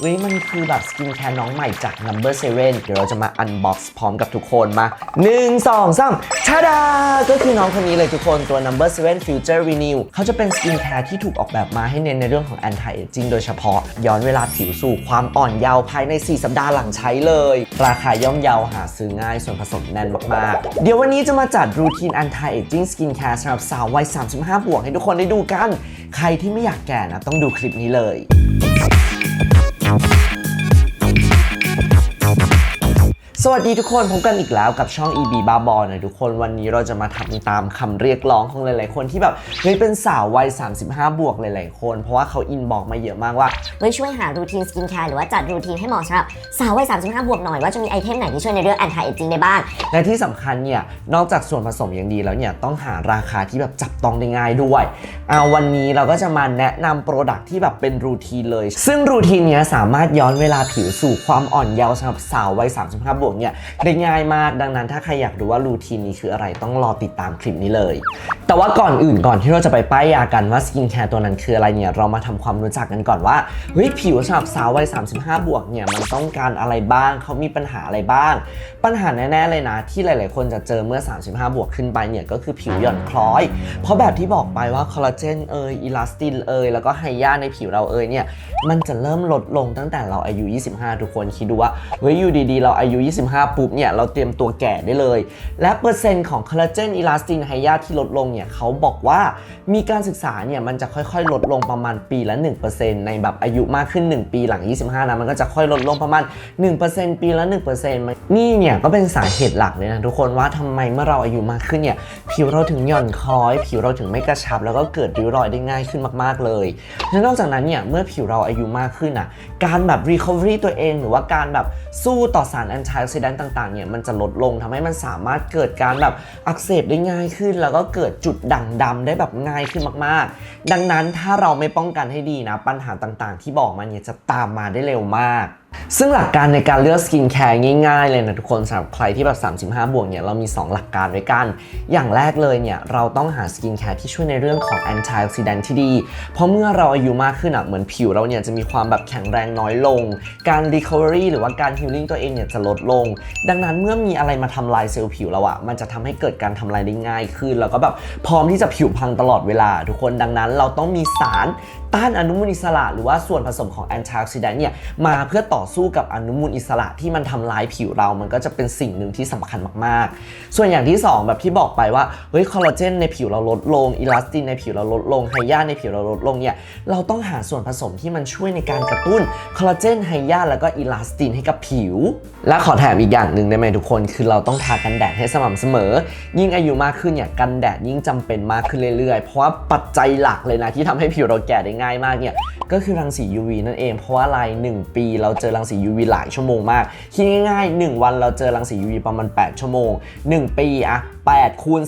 เฮ้ยมันคือแบบสกินแคร์น้องใหม่จาก Number 7 เดี๋ยวเราจะมาอันบ็อกซ์พร้อมกับทุกคนมา 1 2 3ชาดา ก็คือน้องคนนี้เลยทุกคนตัว Number 7 Future Renew เขาจะเป็นสกินแคร์ที่ถูกออกแบบมาให้เน้นในเรื่องของ anti aging โดยเฉพาะ ย้อนเวลาผิวสู่ความอ่อนเยาว์ภายใน 4 สัปดาห์หลังใช้เลย ราคาย่อมเยาหาซื้อง่ายส่วนผสมแน่นมากๆ เดี๋ยววันนี้จะมาจัดรูทีน anti aging skin care สำหรับสาววัย35 บวกให้ทุกคนได้ดูกัน ใครที่ไม่อยากแก่นะต้องดูคลิปนี้เลย Thank สวัสดีทุกคนพบกันอีกแล้วกับช่อง EB บาบอนะทุกคนวันนี้เราจะมาทำตามคำเรียกร้องของหลาย ๆ คนที่แบบเฮ้ยเป็นสาววัย 35 บวกหลาย ๆ คน เพราะว่าเขาอินบอกมาเยอะมากว่า เฮ้ยช่วยหารูทีนสกินแคร์หรือว่าจัดรูทีนให้เหมาะสำหรับสาววัย 35 บวกหน่อยว่าจะมีไอเทมไหนที่ช่วยในเรื่อง anti aging ได้บ้าง และที่สำคัญเนี่ยนอกจากส่วนผสมอย่างดีแล้วเนี่ยต้องหาราคาที่แบบจับต้องได้ง่ายด้วยเอาวันนี้เราก็จะมาแนะนำโปรดักที่แบบเป็นรูทีนเลย ซึ่งรูทีนเนี้ยสามารถย้อนเวลาผิวสู่ความอ่อนเยาว์สำหรับสาววัย 35 บวกเนี่ยได้ง่ายมากดังนั้นถ้าใครอยากรู้ว่ารูทีนนี้คืออะไรต้องรอติดตามคลิปนี้เลย แต่ว่าก่อนอื่นก่อนที่เราจะไปป้ายยากันว่าสกินแคร์ตัวนั้นคืออะไรเนี่ยเรามาทำความรู้จักกันก่อนว่าเฮ้ยผิวสำหรับสาววัย35 บวกเนี่ยมันต้องการอะไรบ้างเขามีปัญหาอะไรบ้าง ปัญหาแน่ๆเลยนะ ที่หลาย ๆ คนจะเจอเมื่อ 35 บวกขึ้นไปเนี่ยก็คือผิวหย่อนคล้อย เพราะแบบที่บอกไปว่าคอลลาเจนเอยอิลาสตินเอยแล้วก็ไฮยาในผิวเราเอยเนี่ยมันจะเริ่มลดลงตั้งแต่เราอายุ 25 ทุกคนคิดดูว่าเฮ้ยอยู่ดีๆ เราอายุ 25ปุ๊บเนี่ยเราเตรียมตัวแก่ได้เลย และเปอร์เซ็นต์ของคอลลาเจนอิลาสตินไฮยาที่ลดลงเนี่ยเขาบอกว่ามีการศึกษาเนี่ยมันจะค่อยๆ ลดลงประมาณปีละ 1%ในแบบอายุมากขึ้น 1 ปีหลัง 25 นะมันก็จะค่อยลดลงประมาณ 1%ปีละ 1%นนี่เนี่ยก็เป็นสาเหตุหลักเลยนะทุกคนว่าทำไมเมื่อเราอายุมากขึ้นเนี่ยผิวเราถึงหย่อนคล้อย ผิวเราถึงไม่กระชับ แล้วก็เกิดริ้วรอยได้ง่ายขึ้นมากๆเลยและนอกจากนั้นเนี่ยเมื่อผิวเราอายุมากขึ้นอะการแบบ recovery ตัวเอง หรือว่าการแบบสู้ต่อสาร antioxidant ต่างๆเนี่ยมันจะลดลงทำให้มันสามารถเกิดการแบบอักเสบได้ง่ายขึ้น แล้วก็เกิดจุดด่างดำได้แบบง่ายขึ้นมากๆ ดังนั้นถ้าเราไม่ป้องกันให้ดีนะปัญหาต่างๆ ที่บอกมาเนี่ยจะตามมาได้เร็วมาก ซึ่งหลักการในการเลือกสกินแคร์ง่ายๆ เลยนะทุกคนสำหรับใครที่แบบ35 บวกเนี่ยเรามี 2 หลักการด้วยกัน อย่างแรกเลยเนี่ยเราต้องหาสกินแคร์ที่ช่วยในเรื่องของ anti oxidant ที่ดี เพราะเมื่อเราอายุมากขึ้นอะเหมือนผิวเราเนี่ยจะมีความแบบแข็งแรงน้อยลง การ recovery หรือว่าการ healing ตัวเองเนี่ยจะลดลง ดังนั้นเมื่อมีอะไรมาทำลายเซลล์ผิวเราอะมันจะทำให้เกิดการทำลายได้ง่ายขึ้นแล้วก็แบบพร้อมที่จะผิวพังตลอดเวลา ทุกคนดังนั้นเราต้องมีสาร ต้านอนุมูลอิสระหรือว่าส่วนผสมของ antioxidant เนี่ยมาเพื่อต่อสู้กับอนุมูลอิสระที่มันทำลายผิวเรา มันก็จะเป็นสิ่งหนึ่งที่สำคัญมากๆ ส่วนอย่างที่ 2 แบบที่บอกไปว่าเฮ้ยคอลลาเจนในผิวเราลดลงอิลาสตินในผิวเราลดลงไฮยาในผิวเราลดลงเนี่ยเราต้องหาส่วนผสมที่มันช่วยในการกระตุ้นคอลลาเจนไฮยาแล้วก็อิลาสตินให้กับผิว และขอแถมอีกอย่างหนึ่งได้ไหมทุกคน คือเราต้องทากันแดดให้สม่ำเสมอ ยิ่งอายุมากขึ้นเนี่ยกันแดดยิ่งจำเป็นมากขึ้นเรื่อยๆ เพราะว่าปัจจัยหลักเลยนะที่ทำให้ผิวเราแก่ได้ง่ายง่ายมากเนี่ยก็คือรังสี UV นั่นเอง เพราะว่าอะไร1ปีเราเจอรังสี UV หลายชั่วโมงมากคิดง่ายๆ 1 วันเราเจอรังสี UV ประมาณ 8 ชั่วโมง 1 ปีอะ 8คูณ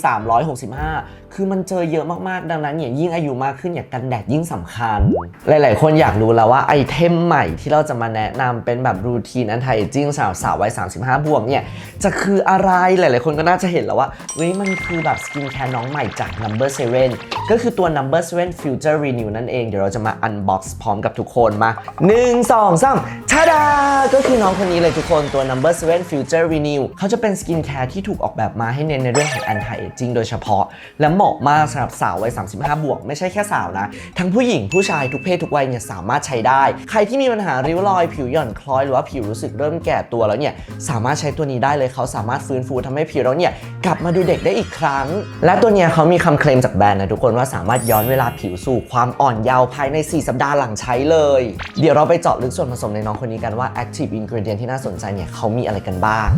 365 คือมันเจอเยอะมากๆ ดังนั้นเนี่ยยิ่งอายุมากขึ้นเนี่ยกันแดดยิ่งสำคัญ หลายๆ คนอยากรู้แล้วว่าไอเทมใหม่ที่เราจะมาแนะนำเป็นแบบรูทีน anti aging สำหรับสาววัย35 บวกเนี่ย จะคืออะไรหลายๆ คนก็น่าจะเห็นแล้วว่าเฮ้ยมันคือแบบสกินแคร์น้องใหม่จาก Number 7 ก็คือตัว Number 7 Future Renew นั่นเอง เดี๋ยวเราจะมา unbox พร้อมกับทุกคนมา 1 2 3ชาดา ก็คือน้องคนนี้เลยทุกคนตัว Number 7 Future Renew เขาจะเป็นสกินแคร์ที่ถูกออกแบบมาให้เน้นในเรื่องของ anti aging โดยเฉพาะ และเหมาะมากสำหรับสาววัย 35 บวก ไม่ใช่แค่สาวนะ ทั้งผู้หญิงผู้ชายทุกเพศทุกวัยเนี่ยสามารถใช้ได้ ใครที่มีปัญหาริ้วรอย ผิวหย่อนคล้อยหรือว่าผิวรู้สึกเริ่มแก่ตัวแล้วเนี่ยสามารถใช้ตัวนี้ได้เลยเขาสามารถฟื้นฟูทำให้ผิวเราเนี่ยกลับมาดูเด็กได้อีกครั้ง และตัวเนี้ยเขามีคำเคลมจากแบรนด์นะทุกคนว่าสามารถย้อนเวลาผิวสู่ความอ่อนเยาว์ภายใน 4 สัปดาห์หลังใช้เลย เดี๋ยวเราไปเจาะลึกส่วนผสมในน้องคนนี้กันว่า active ingredient ที่น่าสนใจเนี่ยเขามีอะไรกันบ้าง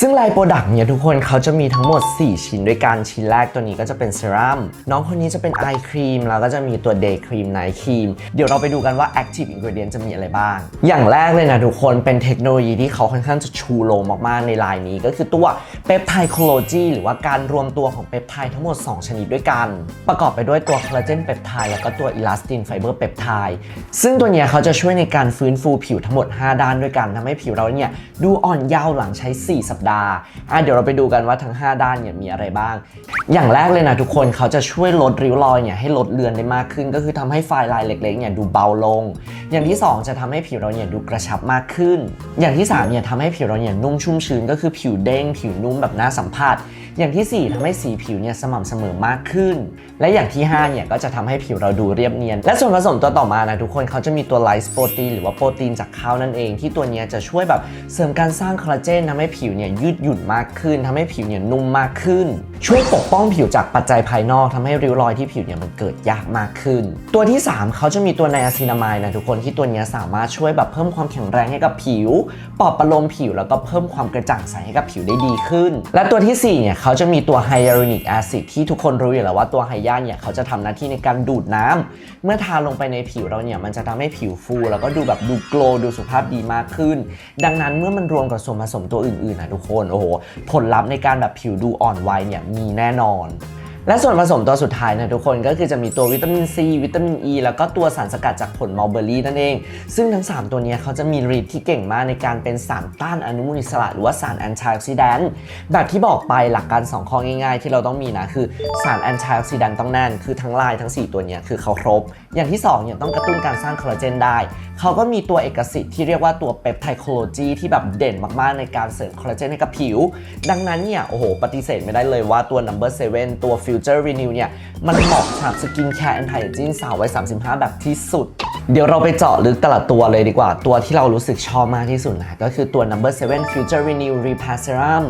ซึ่งลายโปรดักต์เนี่ยทุกคนเขาจะมีทั้งหมด 4 ชิ้นด้วยกัน ชิ้นแรกตัวนี้ก็จะเป็นเซรั่มน้องคนนี้จะเป็นไอครีมแล้วก็จะมีตัวเดย์ครีมไนท์ครีมเดี๋ยวเราไปดูกันว่า Active Ingredient จะมีอะไรบ้าง อย่างแรกเลยนะทุกคนเป็นเทคโนโลยีที่เขาค่อนข้างจะชูโรงมากๆ ในลายนี้ ก็คือตัวเปปไทโคโลจีหรือว่าการรวมตัวของเปปไทด์ทั้งหมด 2 ชนิดด้วยกัน ประกอบไปด้วยตัวคอลลาเจนเปปไทด์แล้วก็ตัวอิลาสตินไฟเบอร์เปปไทด์ซึ่งตัวเนี้ยเขาจะช่วยในการฟื้นฟูผิวทั้งหมด 5 ด้านด้วยกันทำให้ผิวเราเนี่ยดูอ่อนเยาว์หลังใช้ 4สัปดาห์อะเดี๋ยวเราไปดูกันว่าทั้ง 5 ด้านเนี่ยมีอะไรบ้าง อย่างแรกเลยนะทุกคนเขาจะช่วยลดริ้วรอยเนี่ยให้ลดเลือนได้มากขึ้น ก็คือทำให้ไฟลายเล็กๆเนี่ยดูเบาลง อย่างที่ 2 จะทำให้ผิวเราเนี่ยดูกระชับมากขึ้น อย่างที่3เนี่ยทำให้ผิวเราเนี่ยนุ่มชุ่มชื้นก็คือผิวเด้ง ผิวนุ่มแบบน่าสัมผัสอย่างที่ 4ทำให้สีผิวเนี่ยสม่ำเสมอมากขึ้น และอย่างที่ 5 เนี่ยก็จะทำให้ผิวเราดูเรียบเนียน และส่วนผสมตัวต่อมานะทุกคนเขาจะมีตัวไลซ์โปรตีนหรือว่าโปรตีนจากข้าวนั่นเอง ที่ตัวเนี้ยจะช่วยแบบเสริมการสร้างคอลลาเจนทำให้ผิวเนี่ยยืดหยุ่นมากขึ้นทำให้ผิวเนี่ยนุ่มมากขึ้น ช่วยปกป้องผิวจากปัจจัยภายนอกทำให้ริ้วรอยที่ผิวเนี่ยมันเกิดยากมากขึ้น ตัวที่ 3 เขาจะมีตัวไนอาซินามายนะทุกคนที่ตัวเนี้ยสามารถช่วยแบบเพิ่มความแข็งแรงให้กับผิว ปลอบประโลมผิวแล้วก็เพิ่มความกระจ่างใสให้กับผิวได้ดีขึ้น และตัวทีสี่4เนี่ยเขาจะมีตัวไฮยาลูริกแอซิดที่ทุกคนรู้อยู่แล้วว่าตัวไฮยาเนี่ยเขาจะทำหน้าที่ในการดูดน้ำเมื่อทาลงไปในผิวเราเนี่ยมันจะทำให้ผิวฟู แล้วก็ดูแบบดูโกลดูสุภาพดีมากขึ้น ดังนั้นเมื่อมันรวมกับส่วนผสมตัวอื่นๆนะทุกคน โอ้โห ผลลัพธ์ในการแบบผิวดูอ่อนวัยเนี่ยมีแน่นอน และส่วนผสมตัวสุดท้ายนะทุกคนก็คือจะมีตัววิตามินซีวิตามินอ e, ีแล้วก็ตัวสารสกัดจากผลมัลเบอรี่นั่นเอง ซึ่งทั้ง 3 ตัวนี้เขาจะมีฤทธิ์ที่เก่งมากในการเป็นสารต้านอนุมูลอิสระ หรือว่าสารแอนตี้ออกซิแดนต์แบบที่บอกไปหลักการ 2 ข้อง่าย ๆ ที่เราต้องมีนะคือสารแอนตี้ออกซิแดนต์ต้องแน่นคือทั้งลายทั้ง 4 ตัวนี้คือเขาครบ อย่างที่2เนี่ยต้องกระตุ้นการสร้างคอลลาเจนได้เขาก็มีตัวเอกสิทธิ์ที่เรียกว่าตัวเปปไทโคโลจีที่แบบเด่นมากๆในการเสริมคอลลาเจนให้กับผิว ดังนั้นเนี่ยโอ้โหปฏิเสธไม่ได้เลยว่าตัว number 7ตัว future renew เนี่ย มันเหมาะสำหรับสกินแคร์แอนตี้เอจิ้งสาววัย35 แบบที่สุด เดี๋ยวเราไปเจาะลึกแต่ละตัวเลยดีกว่า ตัวที่เรารู้สึกชอบมากที่สุดนะ ก็คือตัว number 7 future renew repair serum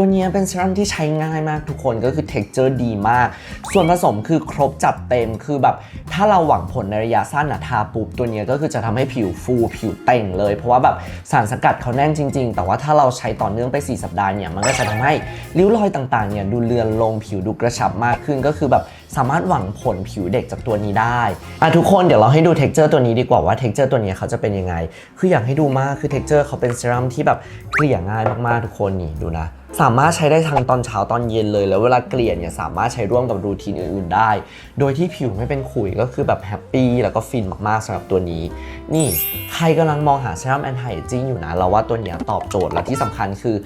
ตัวเนี้ยเป็นเซรั่มที่ใช้ง่ายมากทุกคนก็คือ texture ดีมาก ส่วนผสมคือครบจัดเต็มคือแบบ ถ้าเราหวังผลในระยะสั้นอะทาปุ๊บตัวเนี้ยก็คือจะทำให้ผิวฟูผิวเต่งเลย เพราะว่าแบบสารสกัดเขาแน่นจริง ๆ แต่ว่าถ้าเราใช้ต่อเนื่องไป 4 สัปดาห์เนี่ยมันก็จะทำให้ริ้วรอยต่างๆเนี่ยดูเลือนลงผิวดูกระชับมากขึ้นก็คือแบบสามารถหวังผลผิวเด็กจากตัวนี้ได้อะทุกคนเดี๋ยวเราให้ดู texture ตัวนี้ดีกว่าว่า texture ตัวนี้เขาจะเป็นยังไง คืออยากให้ดูมากคือ texture เขาเป็นเซรั่มที่แบบเกลี่ยง่ายมากๆทุกคนนี่ดูนะ สามารถใช้ได้ทั้งตอนเช้าตอนเย็นเลย แล้วเวลาเกลี่ยเนี่ยสามารถใช้ร่วมกับรูทีนอื่นๆได้ โดยที่ผิวไม่เป็นขุยก็คือแบบแฮปปี้แล้วก็ฟินมากๆสำหรับตัวนี้ นี่ใครกำลังมองหาเซรั่มแอนตี้จิ้งอยู่นะเราว่าตัวเนี้ยตอบโจทย์และที่สำคัญคือ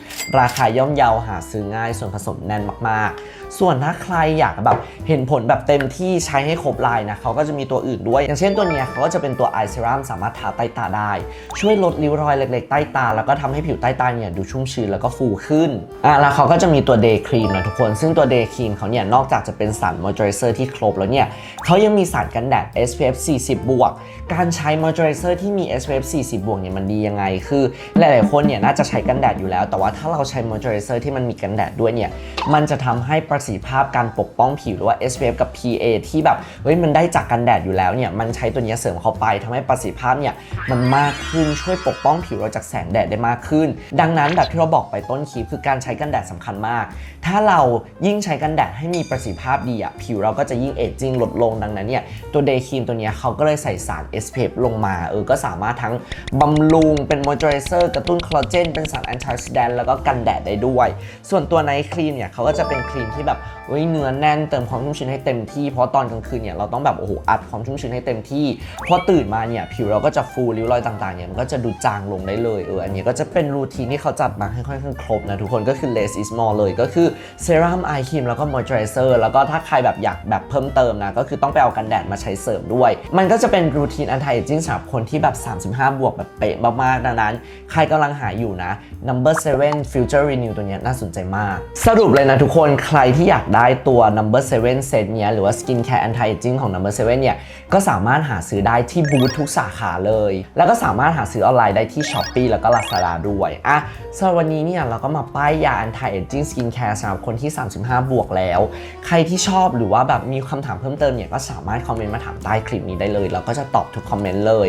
ราคาย่อมเยาหาซื้อง่ายส่วนผสมแน่นมากๆ ส่วนถ้าใครอยากแบบเห็นผลแบบเต็มที่ใช้ให้ครบลายนะเขาก็จะมีตัวอื่นด้วย อย่างเช่นตัวเนี้ยเขาก็จะเป็นตัวไอเซรั่มสามารถทาใต้ตาได้ ช่วยลดริ้วรอยเล็กๆใต้ตา แล้วก็ทำให้ผิวใต้ตาเนี่ยดูชุ่มชื้นแล้วก็ฟูขึ้นอะแล้วเขาก็จะมีตัวเดย์ครีมนะทุกคน ซึ่งตัวเดย์ครีมเขาเนี่ยนอกจากจะเป็นสารมอยเจอไรเซอร์ที่ครบแล้วเนี่ยเขายังมีสารกันแดด SPF 40 บวก การใช้มอยเจอไรเซอร์ที่มี SPF 40 บวกเนี่ยมันดียังไง คือหลายๆคนเนี่ยน่าจะใช้กันแดดอยู่แล้ว แต่ว่าถ้าเราใช้มอยเจอไรเซอร์ที่มันมีกันแดดด้วยเนี่ย มันจะทำให้ประสิทธิภาพการปกป้องผิวหรือว่า SPF กับ PA ที่แบบ เฮ้ยมันได้จากกันแดดอยู่แล้วเนี่ย มันใช้ตัวนี้เสริมเข้าไปทำให้ประสิทธิภาพเนี่ยมันมากขึ้น ช่วยปกป้องผิวเราจากแสงแดดได้มากขึ้น ดังนั้นแบบที่เราบอกไปต้นคลิปคือการใช้กันแดดสำคัญมาก ถ้าเรายิ่งใช้กันแดดให้มีประสิทธิภาพดีอะผิวเราก็จะยิ่งเอจจิ้งลดลงดังนั้นเนี่ยตัวเดย์ครีมตัวนี้เขาก็เลยใส่สาร SPF ลงมาเออก็สามารถทั้งบำรุงเป็นมอยเจอไรเซอร์กระตุ้นคอลลาเจนเป็นสารแอนตี้ออกซิแดนต์แล้วก็กันแดดได้ด้วย ส่วนตัวไนท์ครีมเนี่ยเขาก็จะเป็นครีมที่แบบเฮ้ยเนื้อแน่นเติมความชุ่มชื้นให้เต็มที่เพราะตอนกลางคืนเนี่ยเราต้องแบบโอ้โหอัดความชุ่มชื้นให้เต็มที่พอตื่นมาเนี่ยผิวเราก็จะฟูริ้วรอยต่างๆเนี่ยมันก็จะดูจางลงได้เลยเอออันนี้ก็จะเป็นรูทีนที่เขาจัดมาให้ค่อนข้างครบนะทุกคนก็็คือ less is more เลยก็คือเซรั่มไอครีมแล้วก็มอยเจอไรเซอร์แล้วก็ถ้าใครแบบอยากแบบเพิ่มเติมนะ ก็คือต้องไปเอากันแดดมาใช้เสริมด้วย มันก็จะเป็นรูทีนอันไทเอจิ้งสำหรับคนที่แบบ 35 บวกแบบเป๊ะมากๆดังนั้น ใครกำลังหาอยู่นะ number 7 future renew ตัวเนี้ยน่าสนใจมาก สรุปเลยนะทุกคนใครที่อยากได้ตัว number 7เซตเนี้ยหรือว่า skin care anti aging ของ number 7เนี่ยก็สามารถหาซื้อได้ที่บูธทุกสาขาเลย แล้วก็สามารถหาซื้อออนไลน์ได้ที่ Shopee แล้วก็ Lazada ด้วยอะสำหรับวันนี้เนี่ยเราก็มาป้ายยา anti aging skin care สำหรับคนที่ 35 บวกแล้ว ใครที่ชอบหรือว่าแบบมีคำถามเพิ่มเติมเนี่ยก็สามารถคอมเมนต์มาถามใต้คลิปนี้ได้เลย เราก็จะตอบทุกคอมเมนต์เลย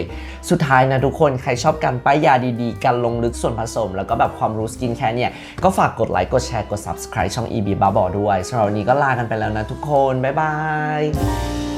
สุดท้ายนะทุกคนใครชอบการป้ายยาดีๆ การลงลึกส่วนผสม แล้วก็แบบความรู้สกินแคร์เนี่ยก็ฝากกดไลค์กดแชร์กด subscribe ช่อง EB b a b o ด้วยสำหรับวันนี้ก็ลากันไปแล้วนะทุกคนบ๊ายบาย